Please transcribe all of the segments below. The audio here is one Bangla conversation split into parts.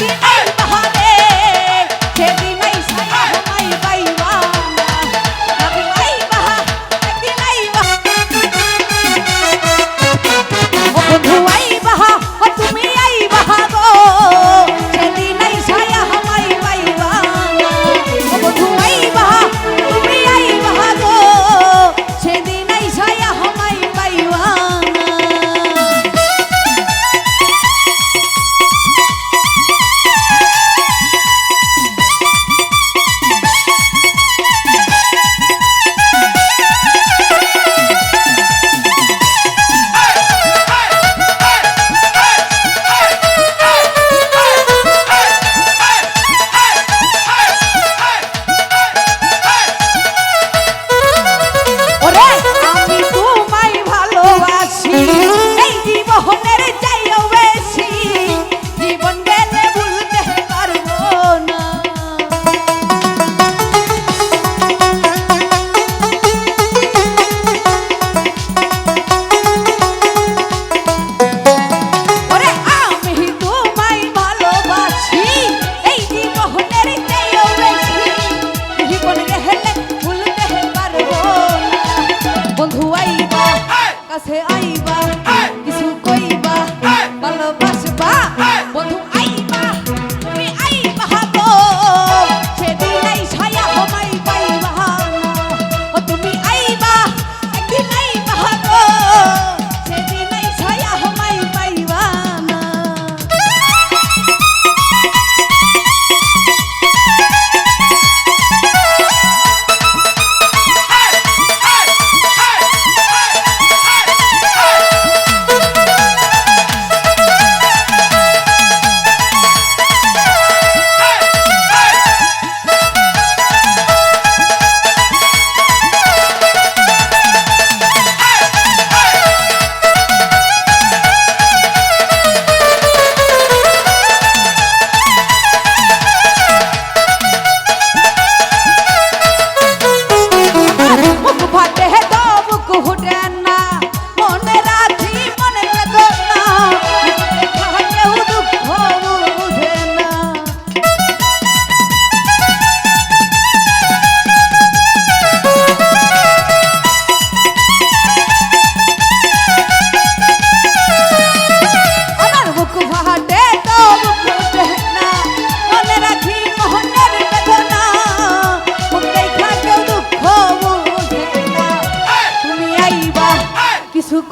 Hey. Viva.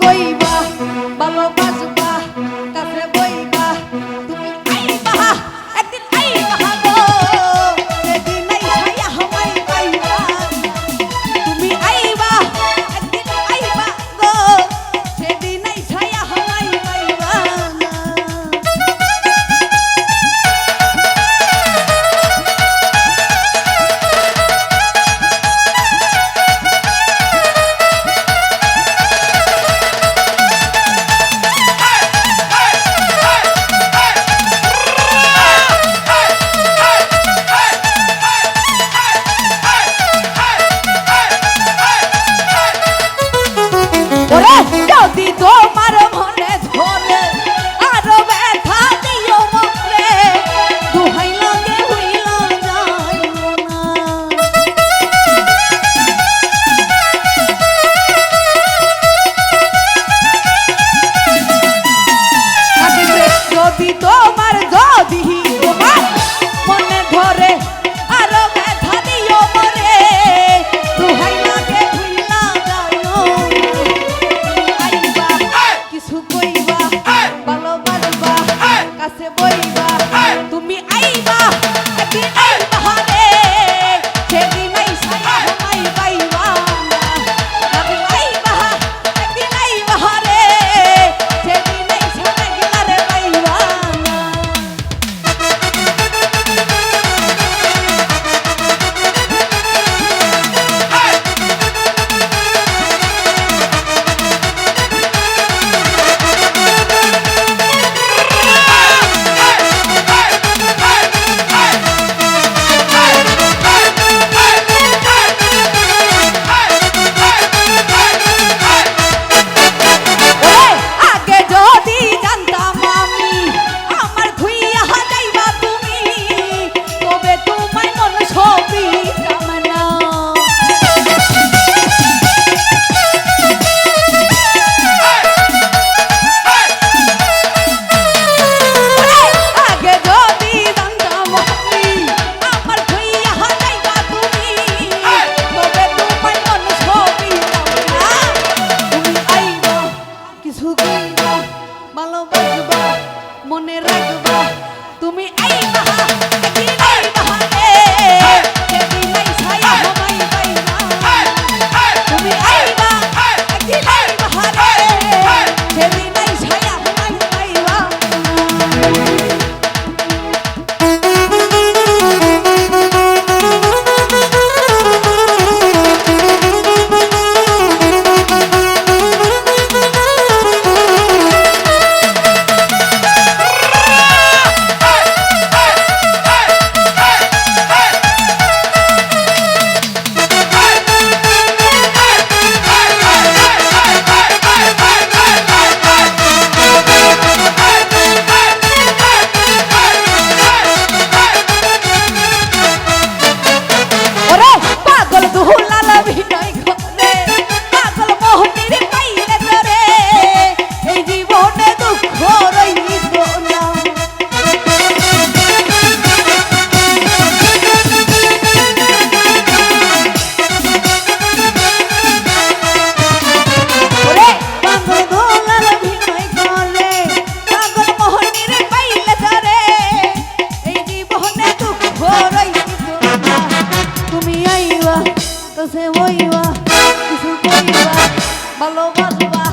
hoy ভালোবাসবা মনে রাখবা তুমি এই মহা শ্বশুর পরিবার ভালোবাসবা।